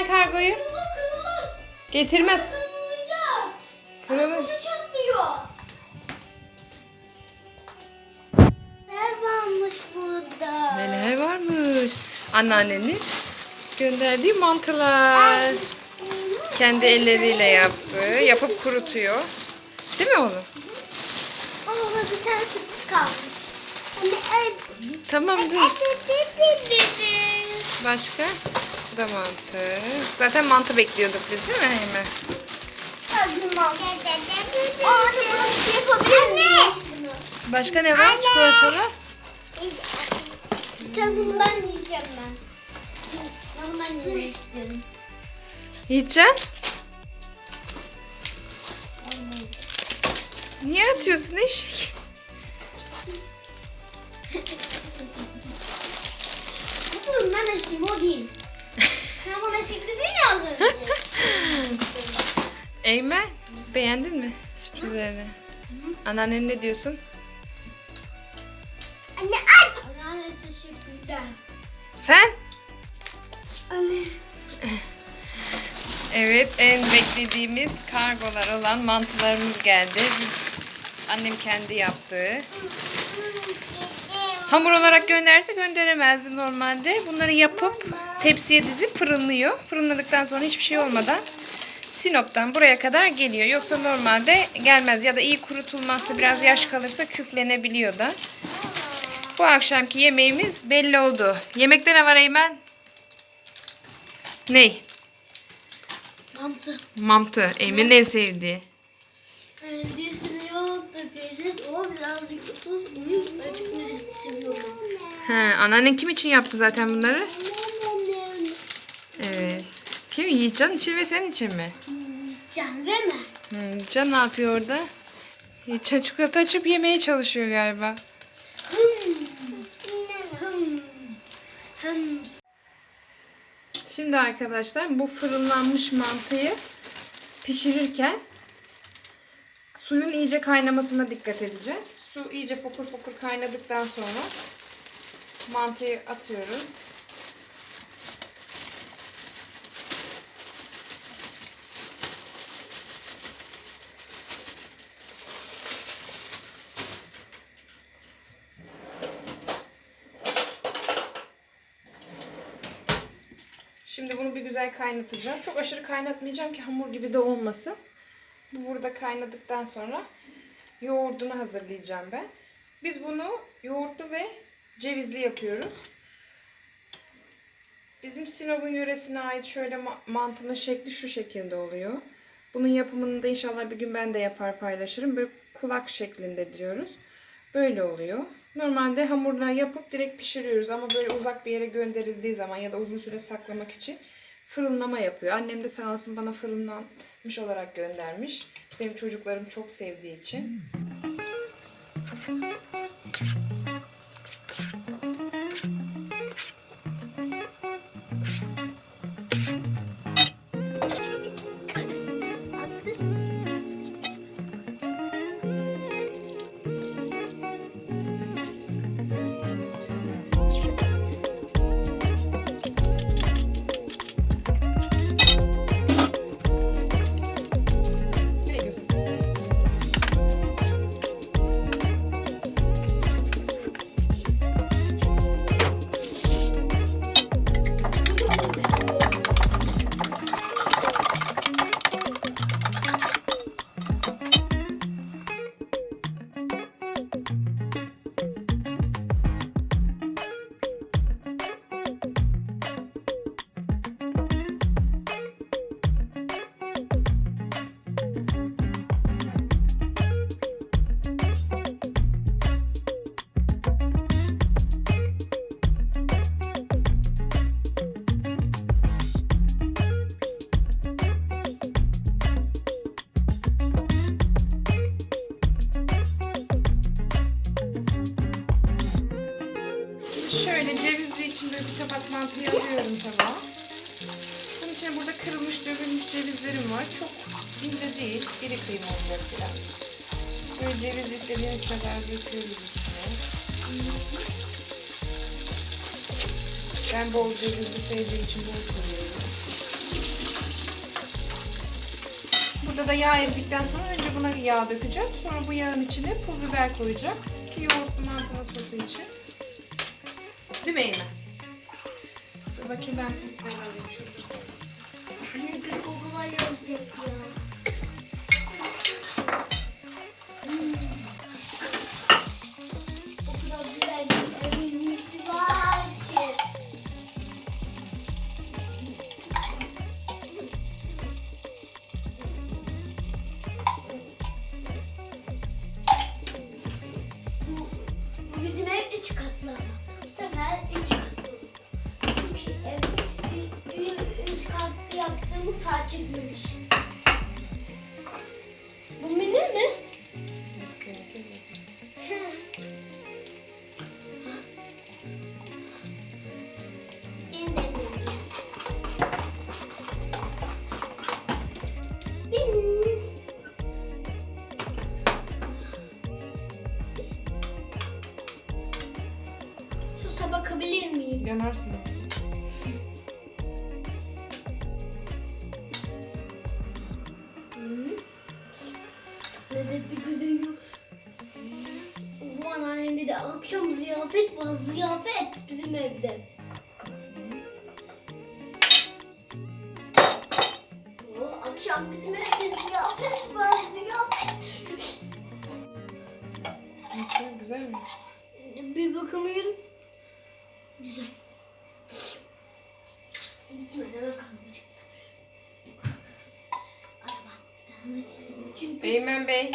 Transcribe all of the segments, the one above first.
Eymen kargoyu? Getirmez. Kırılır. çatlıyor. Ne varmış burada? Neler varmış? Anneannenin gönderdiği mantılar. Kendi elleriyle yaptı. Yapıp kurutuyor. Değil mi oğlum? Ama bir tane sürpriz kalmış. Hani el... Tamam dur. Başka? Da mantı. Zaten mantı bekliyorduk biz değil mi? Anne şey miyim? Başka ne var? Çikolatalar. Bir tane bundan yiyeceğim ben. Ben bundan yemek istiyorum. Yiyeceksin. Niye atıyorsun eşek? Nasıl ben eşim o değil. Sen bana eşik dedin ya az önce. Eymen beğendin mi sürprizlerini? Anneannen ne diyorsun? Anne ay. Anne teşekkürler. Sen? Anne. Evet en beklediğimiz kargolar olan mantılarımız geldi. Annem kendi yaptı. Hamur olarak gönderse gönderemezdi normalde. Bunları yapıp tepsiye dizip fırınlıyor. Fırınladıktan sonra hiçbir şey olmadan Sinop'tan buraya kadar geliyor. Yoksa normalde gelmez ya da iyi kurutulmazsa biraz yaş kalırsa küflenebiliyor da. Bu akşamki yemeğimiz belli oldu. Yemekte ne var Eymen? Ney? Mantı. Mantı. Eymen'in en sevdiği. He, anneannen kim için yaptı zaten bunları? Evet. Kim? Yiğitcan için ve senin için mi? Can değil mi? Hmm, Yiğitcan ne yapıyor orada? Yiğitcan çikolata açıp yemeye çalışıyor galiba. Şimdi arkadaşlar bu fırınlanmış mantıyı pişirirken suyun iyice kaynamasına dikkat edeceğiz. Su iyice fokur fokur kaynadıktan sonra mantıyı atıyorum. Şimdi bunu bir güzel kaynatacağım. Çok aşırı kaynatmayacağım ki hamur gibi de olmasın. Bu burada kaynadıktan sonra yoğurdunu hazırlayacağım ben. Biz bunu yoğurtlu ve cevizli yapıyoruz. Bizim Sinop'un yöresine ait şöyle ma- mantının şekli şu şekilde oluyor. Bunun yapımını da inşallah bir gün ben de yapar paylaşırım. Böyle kulak şeklinde diyoruz. Böyle oluyor. Normalde hamurla yapıp direkt pişiriyoruz ama böyle uzak bir yere gönderildiği zaman ya da uzun süre saklamak için fırınlama yapıyor. Annem de sağ olsun bana fırınlanmış olarak göndermiş. Benim çocuklarım çok sevdiği için. tabak mantıyı alıyorum tabağa. Bunun için burada kırılmış dövülmüş cevizlerim var. Çok ince değil. İri kıyma olacak biraz. Böyle ceviz istediğiniz kadar döküyoruz üstüne. Ben bol cevizi sevdiğim için bol koyuyorum. Burada da yağ eridikten sonra önce buna yağ dökeceğim. Sonra bu yağın içine pul biber koyacağım. Ki yoğurtlu mantına sosu için. Değil mi Eymen? Bakayım ben biber alayım şurada. Anne bir yapacak ya. Yanarsın. Lezzetli gözüküyor. Bu anneannemde de akşam ziyafet var. Ziyafet bizim evde. O akşam bizim evde ziyafet var. Ziyafet. Nasıl? Güzel mi? Bir bakamıyorum. Güzel. Kalmayacak. Çünkü Eymen Bey,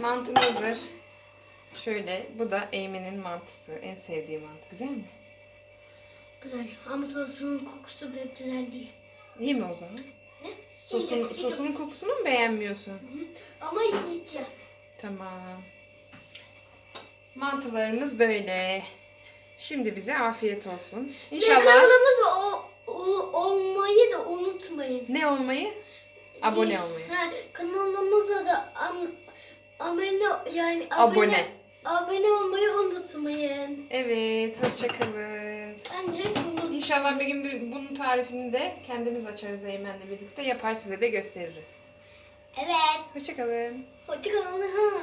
mantın hazır. Şöyle, bu da Eymen'in mantısı. En sevdiği mantı. Güzel mi? Güzel ama sosunun kokusu pek güzel değil. İyi mi o zaman? Ne? Sosun, sosunun kokusunu mu beğenmiyorsun? yiyecek. Ama yiyeceğim. Tamam. Mantılarımız böyle. Şimdi bize afiyet olsun. Ve İnşallah kanalımıza o, o- olmayı da unutmayın. ne olmayı? Abone olmayı. Ha, kanalımıza da an, abone yani Abone. abone olmayı unutmayın. Evet, hoşçakalın. Ben hep unut. İnşallah bir gün bu- bunun tarifini de kendimiz açarız Eymen'le birlikte. Yapar size de gösteririz. Evet. Hoşçakalın. Hoşçakalın. Ha.